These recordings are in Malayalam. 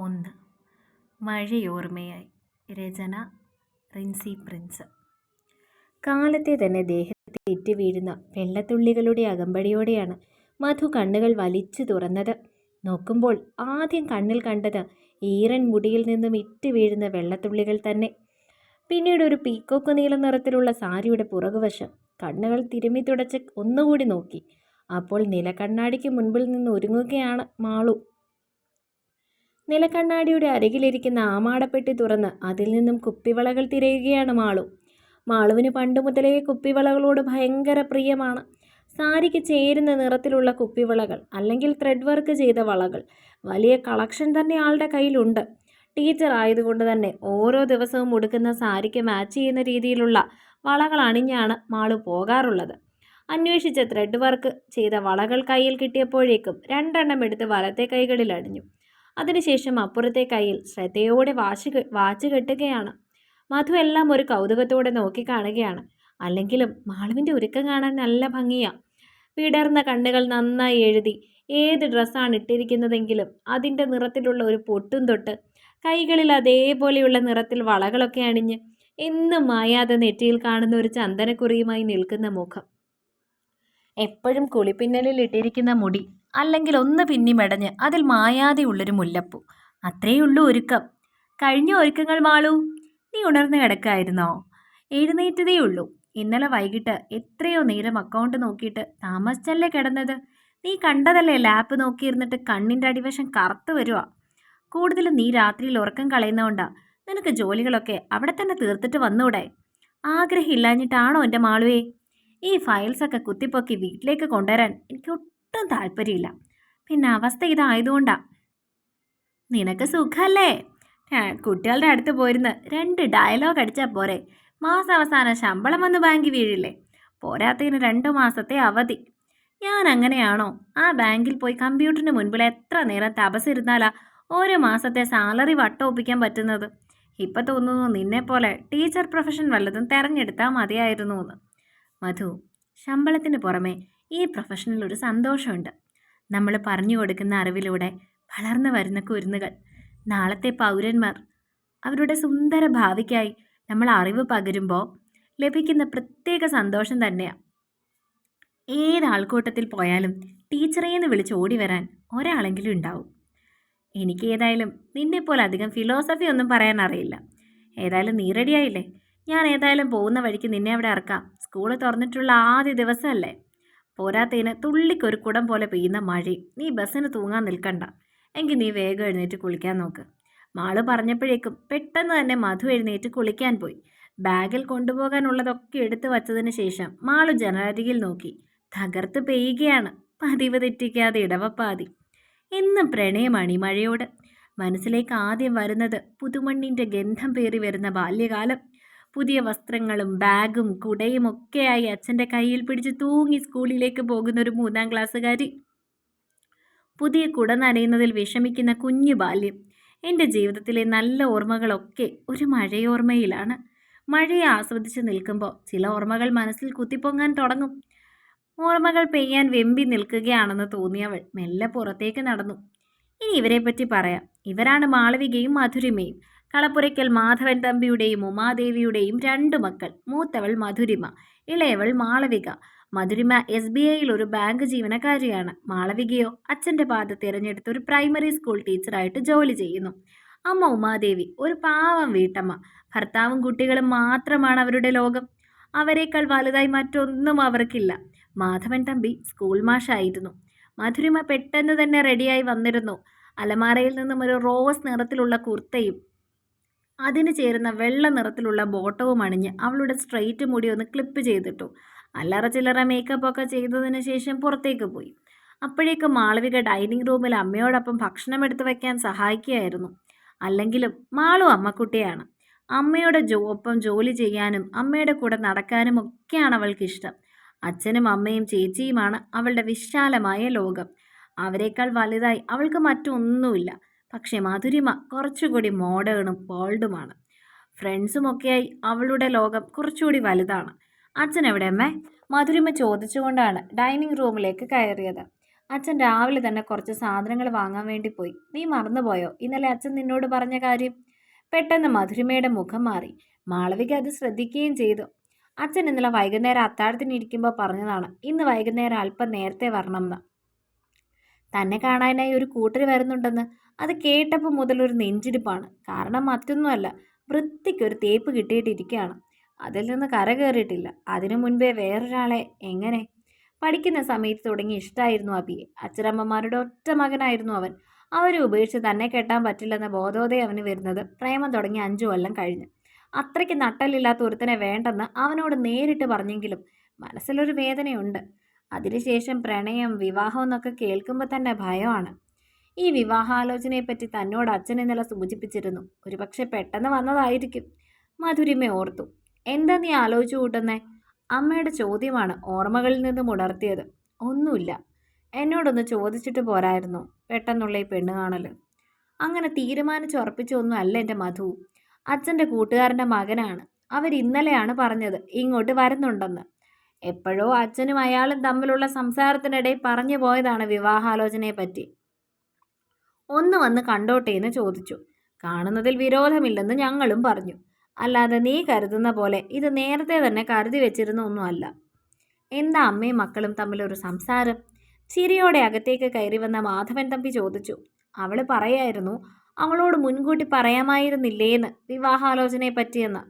ഒന്ന്. മഴയോർമ്മയായി രചന റിൻസി പ്രിൻസ്. കാലത്തെ തന്നെ ദേഹത്തെ ഇറ്റ് വീഴുന്ന വെള്ളത്തുള്ളികളുടെ അകമ്പടിയോടെയാണ് മധു കണ്ണുകൾ വലിച്ചു തുറന്നത്. നോക്കുമ്പോൾ ആദ്യം കണ്ണിൽ കണ്ടത് ഈറൻ മുടിയിൽ നിന്നും ഇറ്റ് വീഴുന്ന വെള്ളത്തുള്ളികൾ തന്നെ. പിന്നീട് ഒരു പീക്കോക്ക് നീല നിറത്തിലുള്ള സാരിയുടെ പുറകുവശം കണ്ണുകൾ തിരുമ്മി തുടച്ച് ഒന്നുകൂടി നോക്കി. അപ്പോൾ നിലക്കണ്ണാടിക്ക് മുൻപിൽ നിന്ന് ഒരുങ്ങുകയാണ് മാളു. നിലക്കണ്ണാടിയുടെ അരികിലിരിക്കുന്ന ആമാടപ്പെട്ടി തുറന്ന് അതിൽ നിന്നും കുപ്പിവളകൾ തിരയുകയാണ് മാളു. മാളുവിന് പണ്ട് മുതലേ കുപ്പിവളകളോട് ഭയങ്കര പ്രിയമാണ്. സാരിക്ക് ചേരുന്ന നിറത്തിലുള്ള കുപ്പിവളകൾ അല്ലെങ്കിൽ ത്രെഡ് വർക്ക് ചെയ്ത വളകൾ വലിയ കളക്ഷൻ തന്നെ ആളുടെ കയ്യിലുണ്ട്. ടീച്ചർ ആയതുകൊണ്ട് തന്നെ ഓരോ ദിവസവും ഉടുക്കുന്ന സാരിക്ക് മാച്ച് ചെയ്യുന്ന രീതിയിലുള്ള വളകൾ അണിഞ്ഞാണ് മാളു പോകാറുള്ളത്. അന്വേഷിച്ച ത്രെഡ് വർക്ക് ചെയ്ത വളകൾ കയ്യിൽ കിട്ടിയപ്പോഴേക്കും രണ്ടെണ്ണം എടുത്ത് വലത്തെ കൈകളിൽ അണിഞ്ഞു. അതിനുശേഷം അപ്പുറത്തെ കയ്യിൽ ശ്രദ്ധയോടെ വാശ് വാച്ച് കെട്ടുകയാണ്. മധു എല്ലാം ഒരു കൗതുകത്തോടെ നോക്കി കാണുകയാണ് അല്ലെങ്കിലും മാളുവിന്റെ ഒരുക്കം കാണാൻ നല്ല ഭംഗിയാ. വിടർന്ന കണ്ണുകൾ നന്നായി എഴുതി ഏത് ഡ്രസ്സാണ് ഇട്ടിരിക്കുന്നതെങ്കിലും അതിന്റെ നിറത്തിലുള്ള ഒരു പൊട്ടും തൊട്ട് കൈകളിൽ അതേപോലെയുള്ള നിറത്തിൽ വളകളൊക്കെ അണിഞ്ഞ് എന്നും മായാതെ നെറ്റിയിൽ കാണുന്ന ഒരു ചന്ദനക്കുറിയുമായി നിൽക്കുന്ന മുഖം. എപ്പോഴും കുളിപ്പിന്നലിൽ ഇട്ടിരിക്കുന്ന മുടി. അല്ലെങ്കിൽ ഒന്ന് പിന്നി മെടഞ്ഞ് അതിൽ മായാതെ ഉള്ളൊരു മുല്ലപ്പൂ. അത്രയുള്ളൂ ഒരുക്കം. കഴിഞ്ഞ ഒരുക്കങ്ങൾ മാളൂ നീ ഉണർന്നു കിടക്കായിരുന്നോ? എഴുന്നേറ്റതേ ഉള്ളൂ. ഇന്നലെ വൈകിട്ട് എത്രയോ നേരം അക്കൗണ്ട് നോക്കിയിട്ട് താമസിച്ചല്ലേ കിടന്നത്? നീ കണ്ടതല്ലേ ലാപ്പ് നോക്കിയിരുന്നിട്ട് കണ്ണിന്റെ അടിവശം കറുത്തു വരുവാ? കൂടുതലും നീ രാത്രിയിൽ ഉറക്കം കളയുന്നതുകൊണ്ടാ നിനക്ക് ജോലികളൊക്കെ അവിടെ തന്നെ തീർത്തിട്ട് വന്നൂടെ? ആഗ്രഹമില്ലാഞ്ഞിട്ടാണോ എന്റെ മാളുവേ? ഈ ഫയൽസൊക്കെ കുത്തിപ്പൊക്കി വീട്ടിലേക്ക് കൊണ്ടുവരാൻ എനിക്ക് ഒട്ടും താല്പര്യമില്ല. പിന്നെ അവസ്ഥ ഇതായതുകൊണ്ടാ. നിനക്ക് സുഖമല്ലേ കുട്ടികളുടെ അടുത്ത് പോയിരുന്ന് രണ്ട് ഡയലോഗ് അടിച്ചാൽ പോരെ. മാസാവസാനം ശമ്പളം വന്ന് ബാങ്കിൽ വീഴില്ലേ? പോരാത്തതിന് രണ്ട് മാസത്തെ അവധി. ഞാൻ അങ്ങനെയാണോ ആ ബാങ്കിൽ പോയി കമ്പ്യൂട്ടറിന് മുൻപിൽ എത്ര നേരം തപസിരുന്നാലാ ഓരോ മാസത്തെ സാലറി വട്ടമൊപ്പിക്കാൻ പറ്റുന്നത്? ഇപ്പം തോന്നുന്നു നിന്നെപ്പോലെ ടീച്ചർ പ്രൊഫഷൻ വല്ലതും തിരഞ്ഞെടുത്താൽ മതിയായിരുന്നു എന്ന് മധു ശമ്പളത്തിന് പുറമെ ഈ പ്രൊഫഷനിൽ ഒരു സന്തോഷമുണ്ട്. നമ്മൾ പറഞ്ഞു കൊടുക്കുന്ന അറിവിലൂടെ വളർന്നു വരുന്ന കുരുന്നുകൾ നാളത്തെ പൗരന്മാർ അവരുടെ സുന്ദര ഭാവിക്കായി നമ്മൾ അറിവ് പകരുമ്പോൾ ലഭിക്കുന്ന പ്രത്യേക സന്തോഷം തന്നെയാണ് ഏത് ആൾക്കൂട്ടത്തിൽ പോയാലും ടീച്ചറേന്ന് വിളിച്ച് ഓടി വരാൻ ഒരാളെങ്കിലും ഉണ്ടാവും. എനിക്ക് ഏതായാലും നിന്നെപ്പോലെ അധികം ഫിലോസഫി ഒന്നും പറയാൻ അറിയില്ല. ഏതായാലും നീ റെഡിയായില്ലേ ഞാൻ ഏതായാലും പോകുന്ന വഴിക്ക് നിന്നെ അവിടെ ഇറക്കാം. സ്കൂൾ തുറന്നിട്ടുള്ള ആദ്യ ദിവസമല്ലേ? പോരാത്തതിന് തുള്ളിക്കൊരു കുടം പോലെ പെയ്യുന്ന മഴയും നീ ബസ്സിന് തൂങ്ങാൻ നിൽക്കണ്ട. എങ്കിൽ നീ വേഗം എഴുന്നേറ്റ് കുളിക്കാൻ നോക്ക്. മാൾ പറഞ്ഞപ്പോഴേക്കും പെട്ടെന്ന് തന്നെ മധു എഴുന്നേറ്റ് കുളിക്കാൻ പോയി. ബാഗിൽ കൊണ്ടുപോകാനുള്ളതൊക്കെ എടുത്തു വച്ചതിന് ശേഷം മാളു ജനലരികിൽ നോക്കി. തകർത്ത് പെയ്യുകയാണ്. പതിവ് തെറ്റിക്കാതെ ഇടവപ്പാതി. എന്നും പ്രണയമാണ് ഈ മഴയോട് മനസ്സിലേക്ക് ആദ്യം വരുന്നത് പുതുമണ്ണിന്റെ ഗന്ധം പേറി വരുന്ന ബാല്യകാലം. പുതിയ വസ്ത്രങ്ങളും ബാഗും കുടയും ഒക്കെയായി അച്ഛന്റെ കയ്യിൽ പിടിച്ച് തൂങ്ങി സ്കൂളിലേക്ക് പോകുന്ന ഒരു മൂന്നാം ക്ലാസ്സുകാരി. പുതിയ കുട നനയുന്നതിൽ വിഷമിക്കുന്ന കുഞ്ഞു ബാല്യം. എന്റെ ജീവിതത്തിലെ നല്ല ഓർമ്മകളൊക്കെ ഒരു മഴയോർമ്മയിലാണ്. മഴയെ ആസ്വദിച്ച് നിൽക്കുമ്പോൾ ചില ഓർമ്മകൾ മനസ്സിൽ കുത്തിപ്പൊങ്ങാൻ തുടങ്ങും. ഓർമ്മകൾ പെയ്യാൻ വെമ്പി നിൽക്കുകയാണെന്ന് തോന്നിയവൾ മെല്ലെ പുറത്തേക്ക് നടന്നു. ഇനി ഇവരെപ്പറ്റി പറയാം. ഇവരാണ് മാളവികയും മധുരിമയും. കളപ്പുരയ്ക്കൽ മാധവൻ തമ്പിയുടെയും ഉമാദേവിയുടെയും രണ്ടു മക്കൾ. മൂത്തവൾ മധുരിമ ഇളയവൾ മാളവിക. മധുരിമ എസ് ബി ഐയിൽ ഒരു ബാങ്ക് ജീവനക്കാരിയാണ്. മാളവികയോ അച്ഛന്റെ പാത തിരഞ്ഞെടുത്ത് ഒരു പ്രൈമറി സ്കൂൾ ടീച്ചറായിട്ട് ജോലി ചെയ്യുന്നു. അമ്മ ഉമാദേവി ഒരു പാവം വീട്ടമ്മ. ഭർത്താവും കുട്ടികളും മാത്രമാണ് അവരുടെ ലോകം. അവരെക്കാൾ വലുതായി മറ്റൊന്നും അവർക്കില്ല. മാധവൻ തമ്പി സ്കൂൾ മാഷായിരുന്നു. മധുരിമ പെട്ടെന്ന് തന്നെ റെഡിയായി വന്നിരുന്നു. അലമാരയിൽ നിന്നും ഒരു റോസ് നിറത്തിലുള്ള കുർത്തയും അതിന് ചേരുന്ന വെള്ള നിറത്തിലുള്ള ബോട്ടവും അണിഞ്ഞ് അവളുടെ സ്ട്രെയിറ്റ് മുടി ഒന്ന് ക്ലിപ്പ് ചെയ്തിട്ടു. അല്ലറ ചില്ലറ മേക്കപ്പ് ഒക്കെ ചെയ്തതിന് ശേഷം പുറത്തേക്ക് പോയി. അപ്പോഴേക്ക് മാളവിക ഡൈനിങ് റൂമിൽ അമ്മയോടൊപ്പം ഭക്ഷണം എടുത്തു വയ്ക്കാൻ സഹായിക്കുകയായിരുന്നു. അല്ലെങ്കിലും മാളു അമ്മക്കുട്ടിയാണ്. അമ്മയുടെ ജോ ഒപ്പം ജോലി ചെയ്യാനും അമ്മയുടെ കൂടെ നടക്കാനും ഒക്കെയാണ് അവൾക്ക് ഇഷ്ടം. അച്ഛനും അമ്മയും ചേച്ചിയുമാണ് അവളുടെ വിശാലമായ ലോകം. അവരെക്കാൾ വലുതായി അവൾക്ക് മറ്റൊന്നുമില്ല. പക്ഷേ മധുരിമ കുറച്ചുകൂടി മോഡേണും ബോൾഡുമാണ്. ഫ്രണ്ട്സുമൊക്കെയായി അവളുടെ ലോകം കുറച്ചുകൂടി വലുതാണ്. അച്ഛൻ എവിടെ അമ്മേ മധുരിമ ചോദിച്ചുകൊണ്ടാണ് ഡൈനിങ് റൂമിലേക്ക് കയറിയത്. അച്ഛൻ രാവിലെ തന്നെ കുറച്ച് സാധനങ്ങൾ വാങ്ങാൻ വേണ്ടി പോയി. നീ മറന്നുപോയോ? ഇന്നലെ അച്ഛൻ നിന്നോട് പറഞ്ഞ കാര്യം? പെട്ടെന്ന് മധുരിമയുടെ മുഖം മാറി. മാളവിക അത് ശ്രദ്ധിക്കുകയും ചെയ്തു. അച്ഛൻ ഇന്നലെ വൈകുന്നേരം അത്താഴത്തിന് ഇരിക്കുമ്പോൾ പറഞ്ഞതാണ് ഇന്ന് വൈകുന്നേരം അല്പം നേരത്തെ വരണമെന്ന്. തന്നെ കാണാനായി ഒരു കൂട്ടർ വരുന്നുണ്ടെന്ന് അത് കേട്ടപ്പോൾ മുതൽ ഒരു നെഞ്ചിരിപ്പാണ് കാരണം മറ്റൊന്നുമല്ല വൃത്തിക്കൊരു തേപ്പ് കിട്ടിയിട്ടിരിക്കുകയാണ്. അതിൽ നിന്ന് കര കയറിയിട്ടില്ല. അതിനു മുൻപേ വേറൊരാളെ എങ്ങനെ? പഠിക്കുന്ന സമയത്ത് തുടങ്ങി ഇഷ്ടമായിരുന്നു അബിയെ. അച്ഛനമ്മമാരുടെ ഒറ്റ മകനായിരുന്നു അവൻ. അവരെ ഉപേക്ഷിച്ച് തന്നെ കെട്ടാൻ പറ്റില്ലെന്ന ബോധോദയം അവന് വരുന്നത് പ്രേമം തുടങ്ങി അഞ്ചു കൊല്ലം കഴിഞ്ഞു. അത്രയ്ക്ക് നട്ടലില്ലാത്ത ഒരുത്തനെ വേണ്ടെന്ന് അവനോട് നേരിട്ട് പറഞ്ഞെങ്കിലും മനസ്സിലൊരു വേദനയുണ്ട്. അതിനുശേഷം പ്രണയം വിവാഹം എന്നൊക്കെ കേൾക്കുമ്പോൾ തന്നെ ഭയമാണ്. ഈ വിവാഹാലോചനയെപ്പറ്റി തന്നോട് അച്ഛൻ ഇന്നലെ സൂചിപ്പിച്ചിരുന്നു. ഒരുപക്ഷെ പെട്ടെന്ന് വന്നതായിരിക്കും. മധുരിമ ഓർത്തു. എന്താ നീ ആലോചിച്ചു കൂട്ടുന്നേ? അമ്മയുടെ ചോദ്യമാണ് ഓർമ്മകളിൽ നിന്നും ഉണർത്തിയത്. ഒന്നുമില്ല. എന്നോടൊന്ന് ചോദിച്ചിട്ട് പോരായിരുന്നു. പെട്ടെന്നുള്ള ഈ പെണ്ണ് കാണൽ അങ്ങനെ തീരുമാനിച്ചുറപ്പിച്ചൊന്നും അല്ല എന്റെ മധു. അച്ഛന്റെ കൂട്ടുകാരന്റെ മകനാണ്. അവർ ഇന്നലെയാണ് പറഞ്ഞത് ഇങ്ങോട്ട് വരുന്നുണ്ടെന്ന്. എപ്പോഴോ അച്ഛനും അയാളും തമ്മിലുള്ള സംസാരത്തിനിടയിൽ പറഞ്ഞു പോയതാണ് വിവാഹാലോചനയെ പറ്റി. ഒന്ന് വന്ന് കണ്ടോട്ടെ എന്ന് ചോദിച്ചു. കാണുന്നതിൽ വിരോധമില്ലെന്ന് ഞങ്ങളും പറഞ്ഞു. അല്ലാതെ നീ കരുതുന്ന പോലെ ഇത് നേരത്തെ തന്നെ കരുതി വെച്ചിരുന്ന ഒന്നുമല്ല. എന്താ അമ്മയും മക്കളും തമ്മിലൊരു സംസാരം? ചിരിയോടെ അകത്തേക്ക് കയറി വന്ന മാധവൻ തമ്പി ചോദിച്ചു. അവൾ പറയായിരുന്നു അവളോട് മുൻകൂട്ടി പറയാമായിരുന്നില്ലേന്ന് വിവാഹാലോചനയെ പറ്റിയെന്ന്.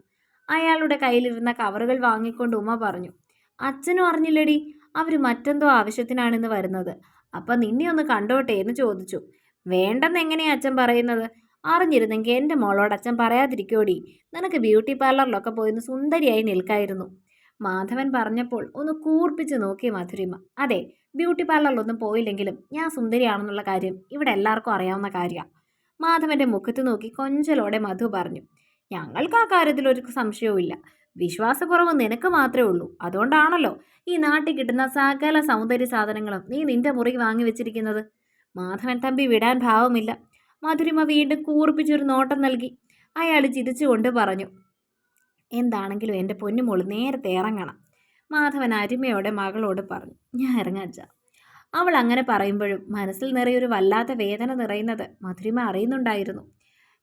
അയാളുടെ കയ്യിലിരുന്ന കവറുകൾ വാങ്ങിക്കൊണ്ട് ഉമ്മ പറഞ്ഞു. അച്ഛനും അറിഞ്ഞില്ലടി. അവർ മറ്റെന്തോ ആവശ്യത്തിനാണിന്ന് വരുന്നത്. അപ്പം നിന്നെ ഒന്ന് കണ്ടോട്ടെ എന്ന് ചോദിച്ചു. വേണ്ടെന്ന് എങ്ങനെയാ അച്ഛൻ പറയുന്നത്? അറിഞ്ഞിരുന്നെങ്കിൽ എന്റെ മോളോട് അച്ഛൻ പറയാതിരിക്കോടി നിനക്ക് ബ്യൂട്ടി പാർലറിലൊക്കെ പോയിന്ന് സുന്ദരിയായി നിൽക്കായിരുന്നു. മാധവൻ പറഞ്ഞപ്പോൾ ഒന്ന് കൂർപ്പിച്ച് നോക്കി മധുരിമ. അതെ ബ്യൂട്ടി പാർലറിലൊന്നും പോയില്ലെങ്കിലും ഞാൻ സുന്ദരിയാണെന്നുള്ള കാര്യം ഇവിടെ എല്ലാവർക്കും അറിയാവുന്ന കാര്യമാണ് മാധവന്റെ മുഖത്ത് നോക്കി കൊഞ്ചലോടെ മധു പറഞ്ഞു. ഞങ്ങൾക്ക് ആ കാര്യത്തിൽ ഒരു സംശയവുമില്ല വിശ്വാസക്കുറവ് നിനക്ക് മാത്രമേ ഉള്ളൂ. അതുകൊണ്ടാണല്ലോ ഈ നാട്ടിൽ കിട്ടുന്ന സകല സൗന്ദര്യ സാധനങ്ങളും നീ നിന്റെ മുറി വാങ്ങി വെച്ചിരിക്കുന്നത്. മാധവൻ തമ്പി വിടാൻ ഭാവമില്ല. മധുരിമ വീണ്ടും കൂർപ്പിച്ചൊരു നോട്ടം നൽകി. അയാൾ ചിരിച്ചുകൊണ്ട് പറഞ്ഞു എന്താണെങ്കിലും എന്റെ പൊന്നുമോൾ നേരത്തെ ഇറങ്ങണം. മാധവൻ അരുമയോടെ മകളോട് പറഞ്ഞു ഞാൻ ഇറങ്ങാച്ച അവൾ അങ്ങനെ പറയുമ്പോഴും മനസ്സിൽ നിറയൊരു വല്ലാത്ത വേദന നിറയുന്നത് മധുരിമ അറിയുന്നുണ്ടായിരുന്നു.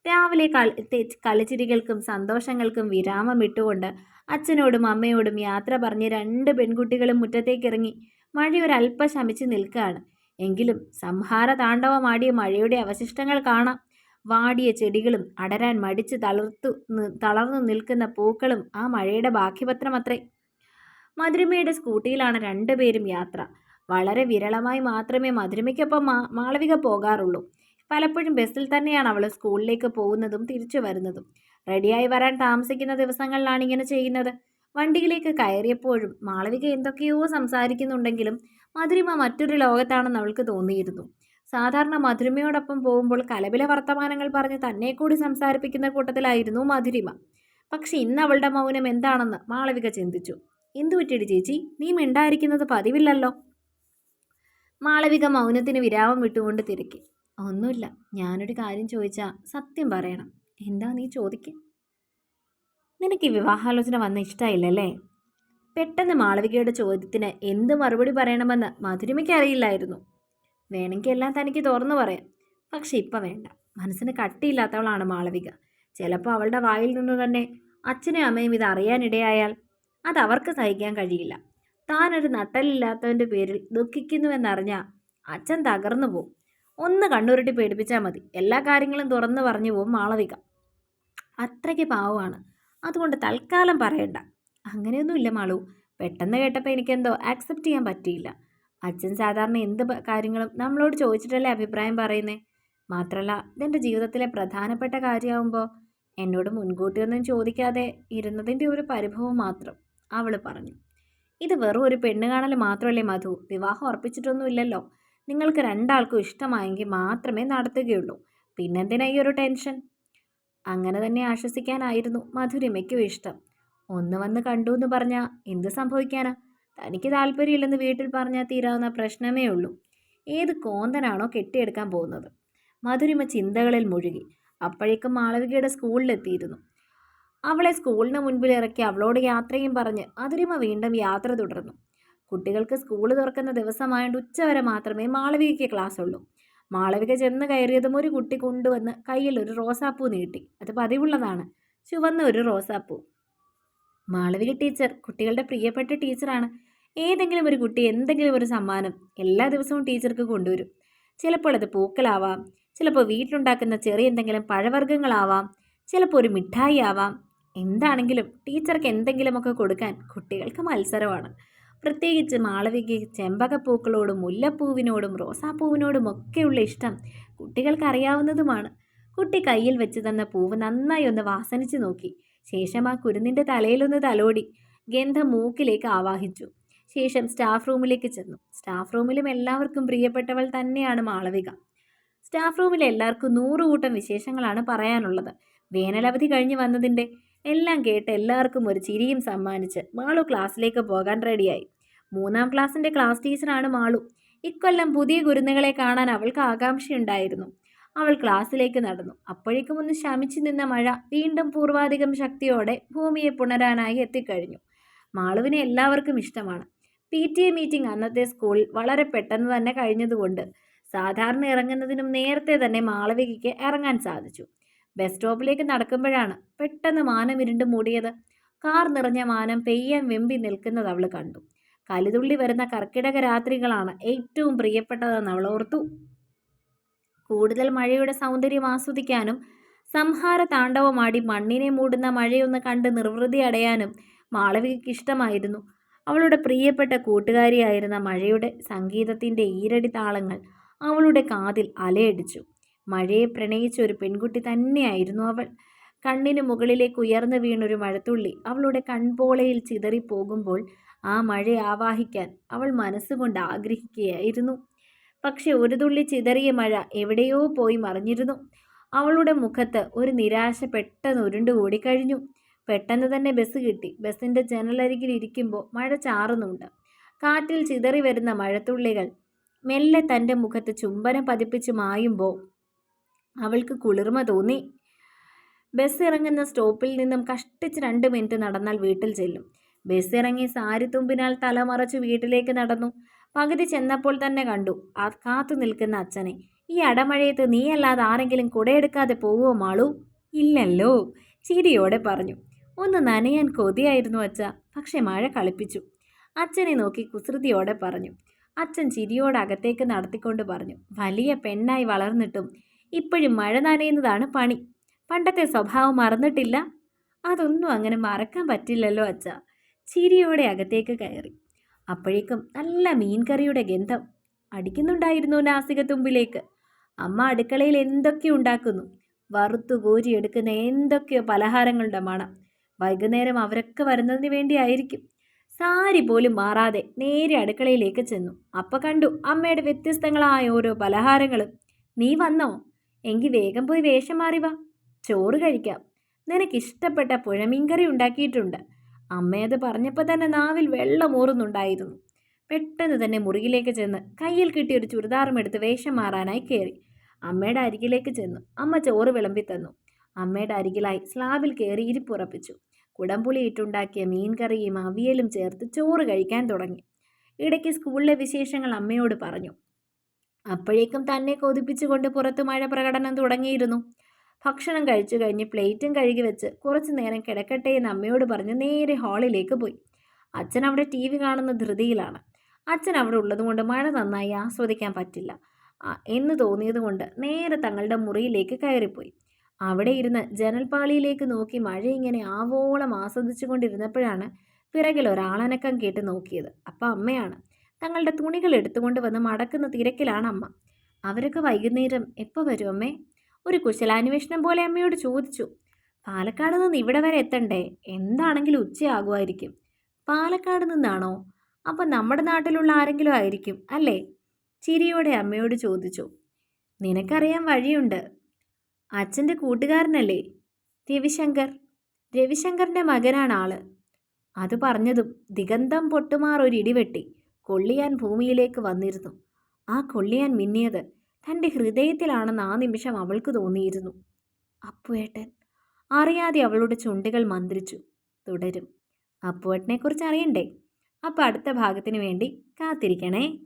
രാവിലെ കളി കളിച്ചിരികൾക്കും സന്തോഷങ്ങൾക്കും വിരാമമിട്ടുകൊണ്ട് അച്ഛനോടും അമ്മയോടും യാത്ര പറഞ്ഞ് രണ്ട് പെൺകുട്ടികളും മുറ്റത്തേക്കിറങ്ങി മഴ ഒരല്പം ശമിച്ച് നിൽക്കുകയാണ്. എങ്കിലും സംഹാര താണ്ഡവമാടിയ മഴയുടെ അവശിഷ്ടങ്ങൾ കാണാം. വാടിയ ചെടികളും അടരാൻ മടിച്ച് തളർത്തു തളർന്നു നിൽക്കുന്ന പൂക്കളും ആ മഴയുടെ ബാക്കിപത്രമത്രേ. മധുരിമയുടെ സ്കൂട്ടിയിലാണ് രണ്ടുപേരും യാത്ര. വളരെ വിരളമായി മാത്രമേ മധുരിമയ്ക്കൊപ്പം മാളവിക പോകാറുള്ളൂ. പലപ്പോഴും ബസ്സിൽ തന്നെയാണ് അവൾ സ്കൂളിലേക്ക് പോകുന്നതും തിരിച്ചു വരുന്നതും. റെഡിയായി വരാൻ താമസിക്കുന്ന ദിവസങ്ങളിലാണ് ഇങ്ങനെ ചെയ്യുന്നത്. വണ്ടിയിലേക്ക് കയറിയപ്പോഴും മാളവിക എന്തൊക്കെയോ സംസാരിക്കുന്നുണ്ടെങ്കിലും മധുരിമ മറ്റൊരു ലോകത്താണെന്ന് അവൾക്ക് തോന്നിയിരുന്നു. സാധാരണ മധുരിമയോടൊപ്പം പോകുമ്പോൾ കലപില വർത്തമാനങ്ങൾ പറഞ്ഞ് തന്നെ കൂടി സംസാരിപ്പിക്കുന്ന കൂട്ടത്തിലായിരുന്നു മധുരിമ. പക്ഷെ ഇന്ന് അവളുടെ മൗനം എന്താണെന്ന് മാളവിക ചിന്തിച്ചു. എന്തു പറ്റിയിട്ട് ചേച്ചി? നീ മിണ്ടായിരിക്കുന്നത് പതിവില്ലല്ലോ? മാളവിക മൗനത്തിന് വിരാമം വിട്ടുകൊണ്ട് തിരക്കി. ഒന്നുമില്ല. ഞാനൊരു കാര്യം ചോദിച്ചാൽ സത്യം പറയണം. എന്താ നീ ചോദിക്കുക നിനക്ക് ഈ വിവാഹാലോചന വന്ന ഇഷ്ടമായില്ലല്ലേ പെട്ടെന്ന് മാളവികയുടെ ചോദ്യത്തിന് എന്ത് മറുപടി പറയണമെന്ന് മധുരിമയ്ക്ക് അറിയില്ലായിരുന്നു. വേണമെങ്കിൽ എല്ലാം തനിക്ക് തുറന്നു പറയാം. പക്ഷെ ഇപ്പം വേണ്ട. മനസ്സിന് കട്ടിയില്ലാത്തവളാണ് മാളവിക. ചിലപ്പോൾ അവളുടെ വായിൽ നിന്ന് തന്നെ അച്ഛനും അമ്മയും ഇത് അറിയാനിടയായാൽ അത് അവർക്ക് സഹിക്കാൻ കഴിയില്ല. താനൊരു നട്ടലില്ലാത്തവന്റെ പേരിൽ ദുഃഖിക്കുന്നുവെന്നറിഞ്ഞാൽ അച്ഛൻ തകർന്നു പോവും. ഒന്ന് കണ്ണുരുട്ടി പേടിപ്പിച്ചാൽ മതി. എല്ലാ കാര്യങ്ങളും തുറന്നു പറഞ്ഞു പോകും മാളവിക. അത്രയ്ക്ക് പാവമാണ്. അതുകൊണ്ട് തൽക്കാലം പറയണ്ട. അങ്ങനെയൊന്നുമില്ല മാളു. പെട്ടെന്ന് കേട്ടപ്പോൾ എനിക്കെന്തോ ആക്സെപ്റ്റ് ചെയ്യാൻ പറ്റിയില്ല. അച്ഛൻ സാധാരണ എന്ത് കാര്യങ്ങളും നമ്മളോട് ചോദിച്ചിട്ടല്ലേ അഭിപ്രായം പറയുന്നേ? മാത്രമല്ല ഇതെന്റെ ജീവിതത്തിലെ പ്രധാനപ്പെട്ട കാര്യമാകുമ്പോൾ എന്നോട് മുൻകൂട്ടിയൊന്നും ചോദിക്കാതെ ഇരുന്നതിന്റെ ഒരു പരിഭവം മാത്രം അവൾ പറഞ്ഞു. ഇത് വെറും ഒരു പെണ്ണ് കാണൽ മാത്രമല്ലേ മധു. വിവാഹം ഉറപ്പിച്ചിട്ടൊന്നുമില്ലല്ലോ. നിങ്ങൾക്ക് രണ്ടാൾക്കും ഇഷ്ടമായെങ്കിൽ മാത്രമേ നടത്തുകയുള്ളൂ. പിന്നെന്തിനാ ഈ ഒരു ടെൻഷൻ? അങ്ങനെ തന്നെ ആശ്വസിക്കാനായിരുന്നു മധുരിമയ്ക്കും ഇഷ്ടം. ഒന്ന് വന്ന് കണ്ടു എന്ന് പറഞ്ഞാൽ എന്ത് സംഭവിക്കാനാ? തനിക്ക് താല്പര്യമില്ലെന്ന് വീട്ടിൽ പറഞ്ഞാൽ തീരാവുന്ന പ്രശ്നമേ ഉള്ളൂ. ഏത് കോന്തനാണോ കെട്ടിയെടുക്കാൻ പോകുന്നത്? മധുരിമ ചിന്തകളിൽ മുഴുകി. അപ്പോഴേക്കും മാളവികയുടെ സ്കൂളിലെത്തിയിരുന്നു. അവളെ സ്കൂളിന് മുൻപിൽ ഇറക്കി അവളോട് യാത്രയും പറഞ്ഞ് മധുരിമ വീണ്ടും യാത്ര തുടർന്നു. കുട്ടികൾക്ക് സ്കൂൾ തുറക്കുന്ന ദിവസമായതുകൊണ്ട് ഉച്ചവരെ മാത്രമേ മാളവികയ്ക്ക് ക്ലാസ് ഉള്ളൂ മാളവിക ചെന്ന് കയറിയതും ഒരു കുട്ടി കൊണ്ടുവന്ന് കയ്യിൽ ഒരു റോസാപ്പൂ നീട്ടി. അത് പതിവുള്ളതാണ്. ചുവന്ന ഒരു റോസാപ്പൂ. മാളവിക ടീച്ചർ കുട്ടികളുടെ പ്രിയപ്പെട്ട ടീച്ചറാണ്. ഏതെങ്കിലും ഒരു കുട്ടി എന്തെങ്കിലും ഒരു സമ്മാനം എല്ലാ ദിവസവും ടീച്ചർക്ക് കൊണ്ടുവരും. ചിലപ്പോൾ അത് പൂക്കളാവാം ചിലപ്പോൾ വീട്ടിലുണ്ടാക്കുന്ന ചെറിയ എന്തെങ്കിലും പഴവർഗങ്ങളാവാം ചിലപ്പോൾ ഒരു മിഠായി ആവാം എന്താണെങ്കിലും ടീച്ചർക്ക് എന്തെങ്കിലുമൊക്കെ കൊടുക്കാൻ കുട്ടികൾക്ക് മത്സരമാണ്. പ്രത്യേകിച്ച് മാളവികയ്ക്ക് ചെമ്പകപ്പൂക്കളോടും മുല്ലപ്പൂവിനോടും റോസാപ്പൂവിനോടും ഒക്കെയുള്ള ഇഷ്ടം കുട്ടികൾക്ക് അറിയാവുന്നതുമാണ് കുട്ടി കയ്യിൽ വെച്ച് തന്ന പൂവ് നന്നായി ഒന്ന് വാസനിച്ചു നോക്കി. ശേഷം ആ കുരുന്നിന്റെ തലയിലൊന്ന് തലോടി. ഗന്ധം മൂക്കിലേക്ക് ആവാഹിച്ചു. ശേഷം സ്റ്റാഫ് റൂമിലേക്ക് ചെന്നു. സ്റ്റാഫ് റൂമിലും എല്ലാവർക്കും പ്രിയപ്പെട്ടവൾ തന്നെയാണ് മാളവിക. സ്റ്റാഫ് റൂമിലെ എല്ലാവർക്കും നൂറ് വിശേഷങ്ങളാണ് പറയാനുള്ളത്. വേനലവധി കഴിഞ്ഞ് വന്നതിന്റെ എല്ലാം കേട്ട് എല്ലാവർക്കും ഒരു ചിരിയും സമ്മാനിച്ച് മാളു ക്ലാസ്സിലേക്ക് പോകാൻ റെഡിയായി. മൂന്നാം ക്ലാസ്സിന്റെ ക്ലാസ് ടീച്ചറാണ് മാളു. ഇക്കൊല്ലം പുതിയ ഗുരുന്നുകളെ കാണാൻ അവൾക്ക് ആകാംക്ഷയുണ്ടായിരുന്നു. അവൾ ക്ലാസ്സിലേക്ക് നടന്നു. അപ്പോഴേക്കും ഒന്ന് ശമിച്ചു നിന്ന മഴ വീണ്ടും പൂർവാധികം ശക്തിയോടെ ഭൂമിയെ പുണരാനായി എത്തിക്കഴിഞ്ഞു. മാളുവിനെ എല്ലാവർക്കും ഇഷ്ടമാണ്. പി ടി എ മീറ്റിംഗ് അന്നത്തെ സ്കൂളിൽ വളരെ പെട്ടെന്ന് തന്നെ കഴിഞ്ഞതുകൊണ്ട് സാധാരണ ഇറങ്ങുന്നതിനും നേരത്തെ തന്നെ മാളവികയ്ക്ക് ഇറങ്ങാൻ സാധിച്ചു. ബസ് സ്റ്റോപ്പിലേക്ക് നടക്കുമ്പോഴാണ് പെട്ടെന്ന് മാനം ഇരുണ്ട് മൂടിയത്. കാർ നിറഞ്ഞ മാനം പെയ്യാൻ വെമ്പി നിൽക്കുന്നത് അവൾ കണ്ടു. കലിതുള്ളി വരുന്ന കർക്കിടക രാത്രികളാണ് ഏറ്റവും പ്രിയപ്പെട്ടതെന്ന് അവൾ ഓർത്തു. കൂടുതൽ മഴയുടെ സൗന്ദര്യം ആസ്വദിക്കാനും സംഹാര താണ്ഡവമാടി മണ്ണിനെ മൂടുന്ന മഴയൊന്ന് കണ്ട് നിർവൃതി അടയാനും മാളവികയ്ക്ക് ഇഷ്ടമായിരുന്നു. അവളുടെ പ്രിയപ്പെട്ട കൂട്ടുകാരിയായിരുന്ന മഴയുടെ സംഗീതത്തിന്റെ ഈരടി താളങ്ങൾ അവളുടെ കാതിൽ അലയടിച്ചു. മഴയെ പ്രണയിച്ച ഒരു പെൺകുട്ടി തന്നെയായിരുന്നു അവൾ. കണ്ണിന് മുകളിലേക്ക് ഉയർന്നു വീണൊരു മഴത്തുള്ളി അവളുടെ കൺപോളയിൽ ചിതറിപ്പോകുമ്പോൾ ആ മഴയെ ആവാഹിക്കാൻ അവൾ മനസ്സുകൊണ്ട് ആഗ്രഹിക്കുകയായിരുന്നു. പക്ഷെ ഒരു തുള്ളി ചിതറിയ മഴ എവിടെയോ പോയി മറിഞ്ഞിരുന്നു. അവളുടെ മുഖത്ത് ഒരു നിരാശ പെട്ടെന്ന് ഉരുണ്ടുകൂടി കഴിഞ്ഞു. പെട്ടെന്ന് തന്നെ ബസ് കിട്ടി. ബസ്സിന്റെ ജനലരികിൽ ഇരിക്കുമ്പോൾ മഴ ചാറുന്നുണ്ട്. കാറ്റിൽ ചിതറി വരുന്ന മഴത്തുള്ളികൾ മെല്ലെ തന്റെ മുഖത്ത് ചുംബനം പതിപ്പിച്ച് മായുമ്പോൾ അവൾക്ക് കുളിർമ തോന്നി. ബസ് ഇറങ്ങുന്ന സ്റ്റോപ്പിൽ നിന്നും കഷ്ടിച്ച് രണ്ട് മിനിറ്റ് നടന്നാൽ വീട്ടിൽ ചെല്ലും. ബസ് ഇറങ്ങി സാരിത്തുമ്പിനാൽ തലമറച്ച് വീട്ടിലേക്ക് നടന്നു. പകുതി ചെന്നപ്പോൾ തന്നെ കണ്ടു ആ കാത്തു നിൽക്കുന്ന അച്ഛനെ. ഈ അടമഴയത്ത് നീയല്ലാതെ ആരെങ്കിലും കുടയെടുക്കാതെ പോവുമോ മാളു? ഇല്ലല്ലോ ചിരിയോടെ പറഞ്ഞു. ഒന്ന് നനയാൻ കൊതിയായിരുന്നു അച്ഛ പക്ഷെ മഴ കളിപ്പിച്ചു. അച്ഛനെ നോക്കി കുസൃതിയോടെ പറഞ്ഞു. അച്ഛൻ ചിരിയോടെ അകത്തേക്ക് നടത്തിക്കൊണ്ട് പറഞ്ഞു. വലിയ പെണ്ണായി വളർന്നിട്ടും ഇപ്പോഴും മഴ നനയുന്നതാണ് പണി. പണ്ടത്തെ സ്വഭാവം മറന്നിട്ടില്ല. അതൊന്നും അങ്ങനെ മറക്കാൻ പറ്റില്ലല്ലോ അച്ഛ. ചിരിയോടെ അകത്തേക്ക് കയറി. അപ്പോഴേക്കും നല്ല മീൻകറിയുടെ ഗന്ധം. അടിക്കുന്നുണ്ടായിരുന്നു നാസിക തുമ്പിലേക്ക്. അമ്മ അടുക്കളയിൽ എന്തൊക്കെ ഉണ്ടാക്കുന്നു? വറുത്തു കോരിയെടുക്കുന്ന എന്തൊക്കെയോ പലഹാരങ്ങളുടെ മണം. വൈകുന്നേരം അവരൊക്കെ വരുന്നതിന് വേണ്ടിയായിരിക്കും. സാരി പോലും മാറാതെ നേരെ അടുക്കളയിലേക്ക് ചെന്നു. അപ്പ കണ്ടു അമ്മയുടെ വ്യത്യസ്തങ്ങളായ ഓരോ പലഹാരങ്ങളും. നീ വന്നോ? എങ്കിൽ വേഗം പോയി വേഷം മാറി വാ. ചോറ് കഴിക്കാം. നിനക്കിഷ്ടപ്പെട്ട പുഴമീൻകറി ഉണ്ടാക്കിയിട്ടുണ്ട്. അമ്മയത് പറഞ്ഞപ്പോൾ തന്നെ നാവിൽ വെള്ളമൂറുന്നുണ്ടായിരുന്നു പെട്ടെന്ന് തന്നെ മുറിയിലേക്ക് ചെന്ന് കയ്യിൽ കിട്ടിയ ഒരു ചുരിദാറും എടുത്ത് വേഷം മാറാനായി കയറി അമ്മയുടെ അരികിലേക്ക് ചെന്നു. അമ്മ ചോറ് വിളമ്പി തന്നു. അമ്മയുടെ അരികിലായി സ്ലാബിൽ കയറി ഇരിപ്പുറപ്പിച്ചു ഇട്ടുണ്ടാക്കിയ മീൻകറിയും അവിയലും ചേർത്ത് ചോറ് കഴിക്കാൻ തുടങ്ങി. ഇടയ്ക്ക് സ്കൂളിലെ വിശേഷങ്ങൾ അമ്മയോട് പറഞ്ഞു. അപ്പോഴേക്കും തന്നെ കൊതിപ്പിച്ചുകൊണ്ട് പുറത്ത് മഴ പ്രകടനം തുടങ്ങിയിരുന്നു. ഭക്ഷണം കഴിച്ചു കഴിഞ്ഞ് പ്ലേറ്റും കഴുകി വെച്ച് കുറച്ചു നേരം കിടക്കട്ടെ എന്ന് അമ്മയോട് പറഞ്ഞ് നേരെ ഹാളിലേക്ക് പോയി. അച്ഛൻ അവിടെ ടി വി കാണുന്ന ധൃതിയിലാണ്. അച്ഛൻ അവിടെ ഉള്ളതുകൊണ്ട് മഴ നന്നായി ആസ്വദിക്കാൻ പറ്റില്ല. എന്ന് തോന്നിയതുകൊണ്ട് നേരെ തങ്ങളുടെ മുറിയിലേക്ക് കയറിപ്പോയി. അവിടെ ഇരുന്ന് ജനൽപ്പാളിയിലേക്ക് നോക്കി മഴ ഇങ്ങനെ ആവോളം ആസ്വദിച്ചു കൊണ്ടിരുന്നപ്പോഴാണ് പിറകിൽ ഒരാളനക്കം കേട്ട് നോക്കിയത്. അപ്പം അമ്മയാണ്. തങ്ങളുടെ തുണികൾ എടുത്തുകൊണ്ട് വന്ന് മടക്കുന്ന തിരക്കിലാണ് അമ്മ. അവരൊക്കെ വൈകുന്നേരം എപ്പോൾ വരും അമ്മേ? ഒരു കുശലാന്വേഷണം പോലെ അമ്മയോട് ചോദിച്ചു. പാലക്കാട് നിന്ന് ഇവിടെ വരെ എത്തണ്ടേ? എന്താണെങ്കിലും ഉച്ചയാകുമായിരിക്കും. പാലക്കാട് നിന്നാണോ? അപ്പം നമ്മുടെ നാട്ടിലുള്ള ആരെങ്കിലും ആയിരിക്കും അല്ലേ? ചിരിയോടെ അമ്മയോട് ചോദിച്ചു. നിനക്കറിയാൻ വഴിയുണ്ട്. അച്ഛന്റെ കൂട്ടുകാരനല്ലേ? രവിശങ്കർ. രവിശങ്കറിന്റെ മകനാണ് ആൾ. അത് പറഞ്ഞതും ദിഗന്തം പൊട്ടുമാർ ഒരു ഇടിവെട്ടി കൊള്ളിയാൻ ഭൂമിയിലേക്ക് വന്നിരുന്നു. ആ കൊള്ളിയാൻ മിന്നിയത് തന്റെ ഹൃദയത്തിലാണെന്ന് ആ നിമിഷം അവൾക്ക് തോന്നിയിരുന്നു. അപ്പുവേട്ടൻ അറിയാതെ അവളുടെ ചുണ്ടുകൾ മന്ത്രിച്ചു. തുടരും. അപ്പുവേട്ടനെക്കുറിച്ച് അറിയണ്ടേ? അപ്പോൾ അടുത്ത ഭാഗത്തിന് വേണ്ടി കാത്തിരിക്കണേ.